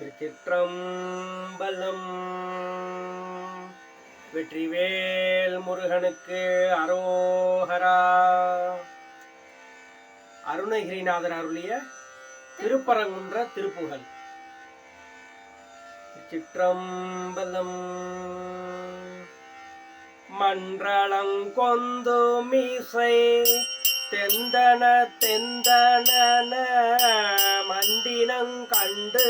திருச்சிற்றம்பலம். வெற்றிவேல் முருகனுக்கு அரோஹரா அருணகிரிநாதர் அருளிய திருப்பரங்குன்ற திருப்புகழ். சிற்றம்பலம் மன்றளங்கொந்து மீசை தெந்தன தெந்தன மண்டினங்கண்டு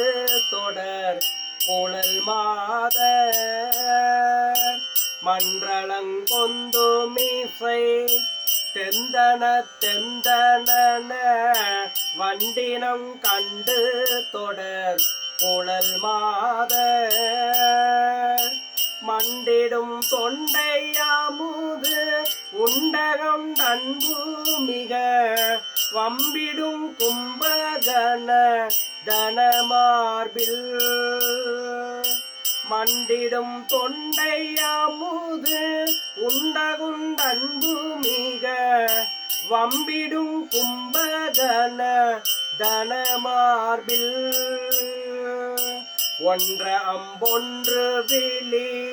தொடர் குழல் மாத மன்றளங்கொந்து மீசை தெந்தன தெந்தன வண்டினம் கண்டு தொடர் குழல் மாத மண்டிடும் தொண்டையா உண்டகம் தன்பு மிக வம்பிடும் கும்பகன தனமார்பில். மண்டிடும் தொண்டை அமுது உண்டகுண்டன்பு மிக வம்பிடும் கும்பகன தனமார்பில். ஒன்ற அம்பொன்று விழி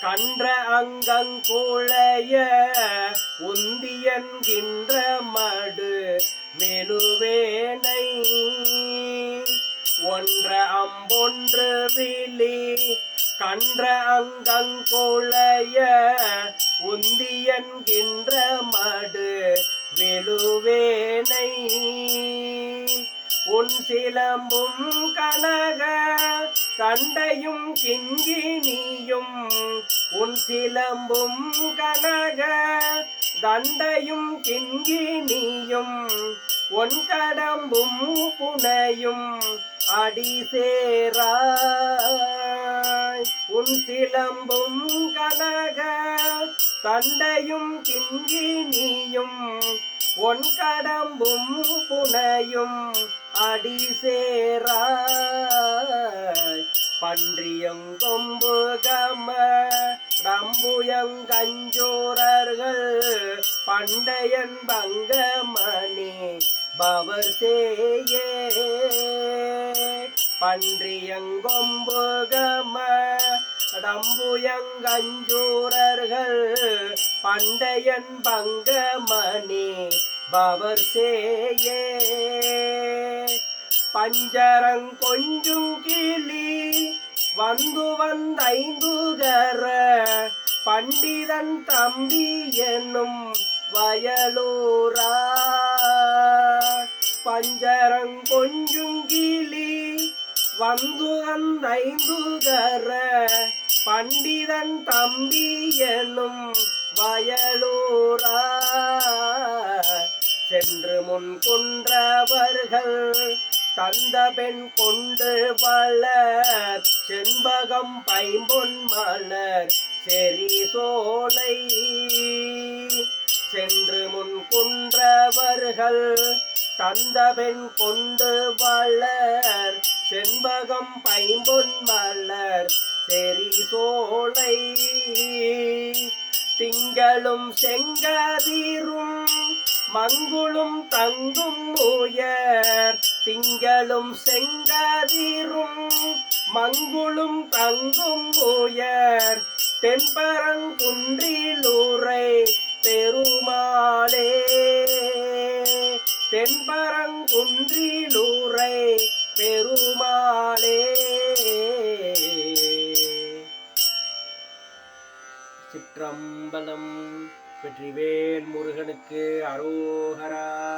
கன்ற அங்கங்கோழைய உந்தியன்கின்ற மடு வெலுவேனை ஒன்ற அம்பொன்று விழி கன்ற அங்கங்கோழைய உந்தியன்கின்ற மடு வெலுவேனை உன் சிலம்பும் கனக தண்டையும் கிங்கினியும் உன் சிலம்பும் கனக. தண்டையும் கிங்கினியும் உன் கடம்பும் புனையும் அடி சேராய். உன் சிலம்பும் கனக தண்டையும் கிங்கினியும் உன் கடம்பும் புனையும் அடி சேராய். பன்றியங்கொம்பு கம ரம்புயங்கஞ்சோரர்கள் பண்டையன் பங்கமணி பவர் சேயே. பன்றியங்கொம்பு கம ரம்புயங்கஞ்சூரர்கள் பண்டையன் பங்கமணி பவர் சேயே. பஞ்சரங்கொஞ்சும் கிளி வந்து வந்தைந்துகர பண்டிதன் தம்பி என்னும் வயலூரா. பஞ்சரங்கொஞ்சும் கிளி வந்து வந்தைந்துகர பண்டிதன் தம்பி என்னும் வயலூரா. சென்று முன் கொன்றவர்கள் தந்த பெண் கொண்டு வளர் செண்பகம் பைம்பொன் மலர் செரி சோலை. சென்று முன் குன்றவர்கள் தந்த பெண் கொண்டு வளர். செண்பகம் பைம்பொன் மலர் செரி சோலை. திங்களும் செங்கதிரும் மங்குளும் தங்கும் உயர் திங்களும் செங்கதிரும் மங்குளும் தங்கும் உயர் தென்பரங்குன்றிலூரை பெருமாளே. தென்பரங்குன்றிலூரை பெருமாளே. சிற்றம்பலம் வெற்றிவேல் முருகனுக்கு அரோகரா.